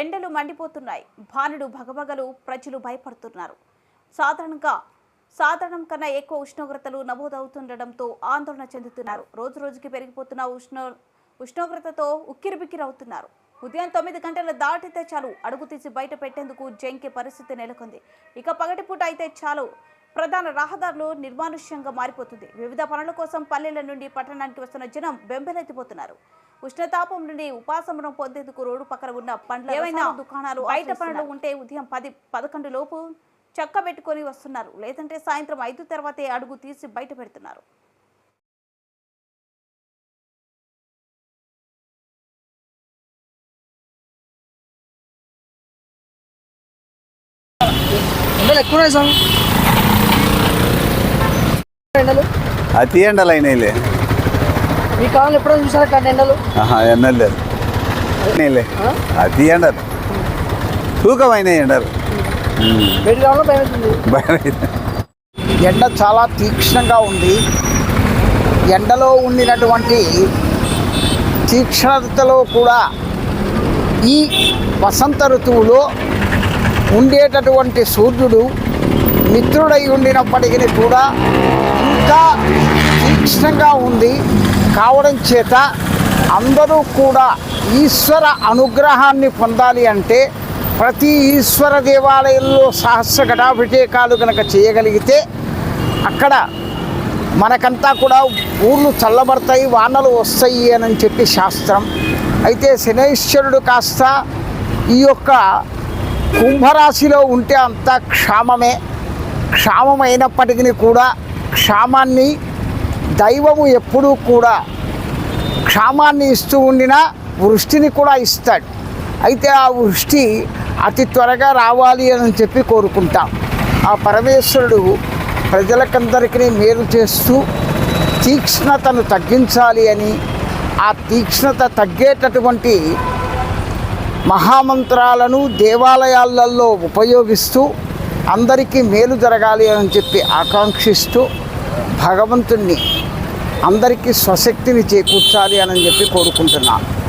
ఎండలు మండిపోతున్నాయి. భానుడు భగభగలు ప్రజలు భయపడుతున్నారు. సాధారణంగా సాధారణం కన్నా ఎక్కువ ఉష్ణోగ్రతలు నమోదవుతుండటంతో ఆందోళన చెందుతున్నారు. రోజు రోజుకి పెరిగిపోతున్న ఉష్ణ ఉష్ణోగ్రతతో ఉక్కిరిబిక్కిరవుతున్నారు. ఉదయం తొమ్మిది గంటల దాటితే చాలు అడుగు తీసి బయట పెట్టేందుకు జంకే పరిస్థితి నెలకొంది. ఇక పగటిపూట అయితే చాలు ప్రధాన రహదారులు నిర్మానుష్యంగా మారిపోతుంది. వివిధ పనుల కోసం పల్లెల నుండి పట్టణానికి వస్తున్న జనం బెంబెలెత్తిపోతున్నారు ఉష్ణతాపం నుండి ఉపాసమనం పొందేందుకు రోడ్డు పక్కన ఉన్న పండ్ల ఏవైనా దుకాణాలు బయట పనులు ఉంటే ఉదయం పది పదకొండు లోపు చక్క పెట్టుకొని వస్తున్నారు. లేదంటే సాయంత్రం ఐదు తర్వాతే అడుగు తీసి బయట పెడుతున్నారు. ఎండలు ఎక్కువ ఉన్నాయి స్వామి. ఎండలు అతి ఎండలు అయినాయిలే. మీ కాలంలో ఎప్పుడో చూసారా కానీ ఎండలు ఎండలు లేదు. ఆ? అతి ఎండలు. తూకమైన ఎండలు. ఎండ చాలా తీక్షణంగా ఉంది. ఎండలో ఉండినటువంటి తీక్షణతలో కూడా ఈ వసంత ఋతువులో ఉండేటటువంటి సూర్యుడు మిత్రుడై ఉండినప్పటికీ కూడా ఇంకా తీక్షణంగా ఉంది. కావడం చేత అందరూ కూడా ఈశ్వర అనుగ్రహాన్ని పొందాలి అంటే ప్రతి ఈశ్వర దేవాలయంలో సహస్ర ఘటాభిషేకాలు కనుక చేయగలిగితే అక్కడ మనకంతా కూడా ఊళ్ళు చల్లబడతాయి వానలు వస్తాయి అని చెప్పి శాస్త్రం. అయితే శనైశ్వరుడు కాస్త ఈ యొక్క కుంభరాశిలో ఉంటే అంతా క్షామమే. క్షామమైనప్పటికీ కూడా క్షామాన్ని దైవము ఎప్పుడూ కూడా క్షామాన్ని ఇస్తూ ఉండినా వృష్టిని కూడా ఇస్తాడు. అయితే ఆ వృష్టి అతి త్వరగా రావాలి అని చెప్పి కోరుకుంటాం. ఆ పరమేశ్వరుడు ప్రజలకందరికీ మేలు చేస్తూ తీక్ష్ణతను తగ్గించాలి అని ఆ తీక్ష్ణత తగ్గేటటువంటి మహామంత్రాలను దేవాలయాలలో ఉపయోగిస్తూ అందరికీ మేలు జరగాలి అని చెప్పి ఆకాంక్షిస్తూ భగవంతుణ్ణి అందరికీ స్వశక్తిని చేకూర్చాలి అని చెప్పి కోరుకుంటున్నాను